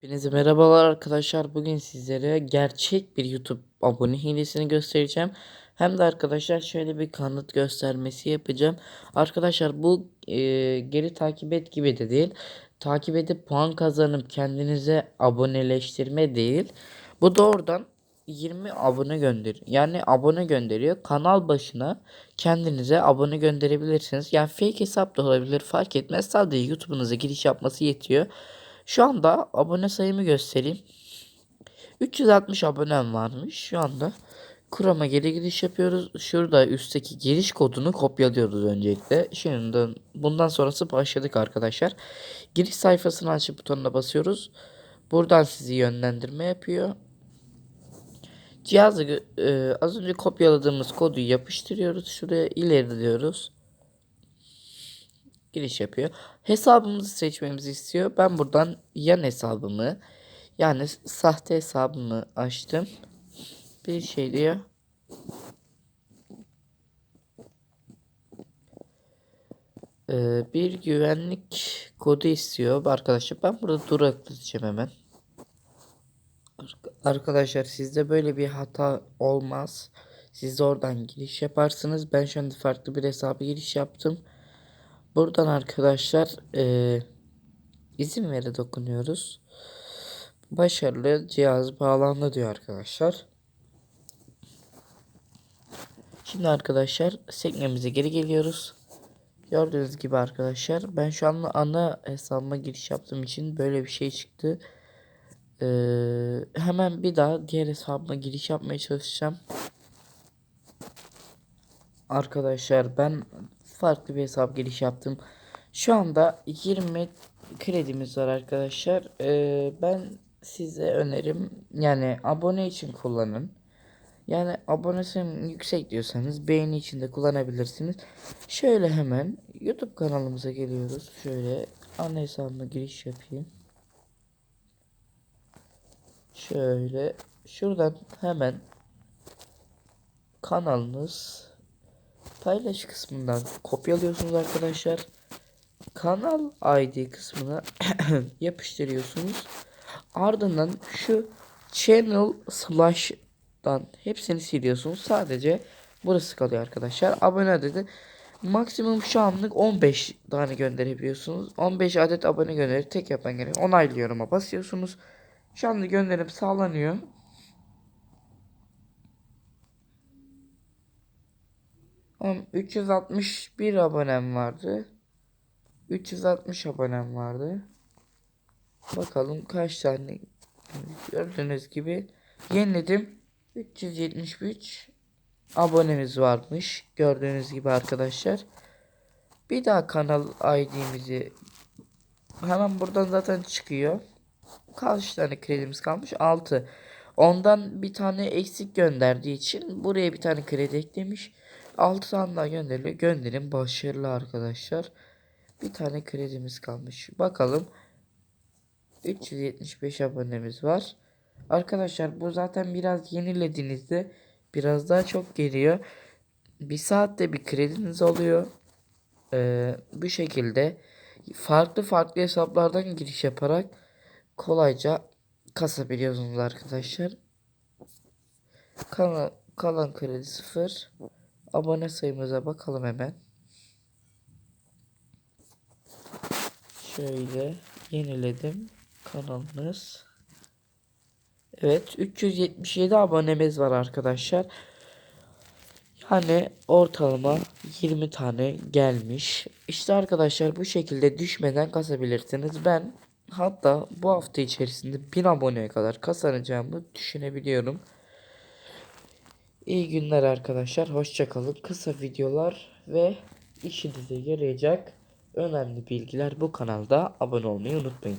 Hepinize merhabalar arkadaşlar. Bugün sizlere gerçek bir YouTube abone hilesini göstereceğim. Hem de arkadaşlar şöyle bir kanıt göstermesi yapacağım. Arkadaşlar bu e, geri takip et gibi de değil. Takip edip puan kazanıp kendinize aboneleştirme değil. Bu doğrudan 20 abone gönder. Yani abone gönderiyor. Kanal başına kendinize abone gönderebilirsiniz. Yani fake hesap da olabilir fark etmez. Sadece YouTube'unuza giriş yapması yetiyor. Şu anda abone sayımı göstereyim. 360 abonem varmış şu anda. Chrome'a geri giriş yapıyoruz. Şurada üstteki giriş kodunu kopyalıyoruz öncelikle. Şimdi bundan sonrası başladık arkadaşlar. Giriş sayfasını açıp butonuna basıyoruz. Buradan sizi yönlendirme yapıyor. Cihazı e, az önce kopyaladığımız kodu yapıştırıyoruz. Şuraya ileri diyoruz giriş yapıyor. Hesabımızı seçmemizi istiyor. Ben buradan yan hesabımı yani sahte hesabımı açtım. Bir şey diyor. Ee, bir güvenlik kodu istiyor arkadaşlar. Ben burada duraklatacağım hemen. Arkadaşlar sizde böyle bir hata olmaz. Siz oradan giriş yaparsınız. Ben şu anda farklı bir hesabı giriş yaptım. Buradan arkadaşlar e, izin vere dokunuyoruz. Başarılı cihaz bağlandı diyor arkadaşlar. Şimdi arkadaşlar sekmemize geri geliyoruz. Gördüğünüz gibi arkadaşlar ben şu an ana hesabıma giriş yaptığım için böyle bir şey çıktı. Ee, hemen bir daha diğer hesabıma giriş yapmaya çalışacağım. Arkadaşlar ben farklı bir hesap giriş yaptım. Şu anda 20 kredimiz var arkadaşlar. Ee, ben size önerim yani abone için kullanın. Yani abonesim yüksek diyorsanız beğeni için de kullanabilirsiniz. Şöyle hemen YouTube kanalımıza geliyoruz. Şöyle ana hesabıma giriş yapayım. Şöyle şuradan hemen kanalınız paylaş kısmından kopyalıyorsunuz arkadaşlar. Kanal ID kısmına yapıştırıyorsunuz. Ardından şu channel slash'tan hepsini siliyorsunuz. Sadece burası kalıyor arkadaşlar. Abone adedi maksimum şu anlık 15 tane gönderebiliyorsunuz. 15 adet abone gönderi tek yapan gerek. Onaylıyorum basıyorsunuz. Şu anda gönderim sağlanıyor. 361 abonem vardı. 360 abonem vardı. Bakalım kaç tane gördüğünüz gibi yeniledim. 373 abonemiz varmış. Gördüğünüz gibi arkadaşlar. Bir daha kanal ID'mizi hemen buradan zaten çıkıyor. Kaç tane kredimiz kalmış? 6. Ondan bir tane eksik gönderdiği için buraya bir tane kredi eklemiş. 6 tane daha gönderiliyor. Gönderim başarılı arkadaşlar. Bir tane kredimiz kalmış. Bakalım. 375 abonemiz var. Arkadaşlar bu zaten biraz yenilediğinizde biraz daha çok geliyor. Bir saatte bir krediniz oluyor. Ee, bu şekilde farklı farklı hesaplardan giriş yaparak kolayca kasabiliyorsunuz arkadaşlar. Kalan, kalan kredi sıfır. Abone sayımıza bakalım hemen. Şöyle yeniledim kanalımız. Evet 377 abonemiz var arkadaşlar. Yani ortalama 20 tane gelmiş. İşte arkadaşlar bu şekilde düşmeden kasabilirsiniz. Ben hatta bu hafta içerisinde 1000 aboneye kadar kazanacağımı düşünebiliyorum. İyi günler arkadaşlar. Hoşçakalın. Kısa videolar ve işinize yarayacak önemli bilgiler bu kanalda abone olmayı unutmayın.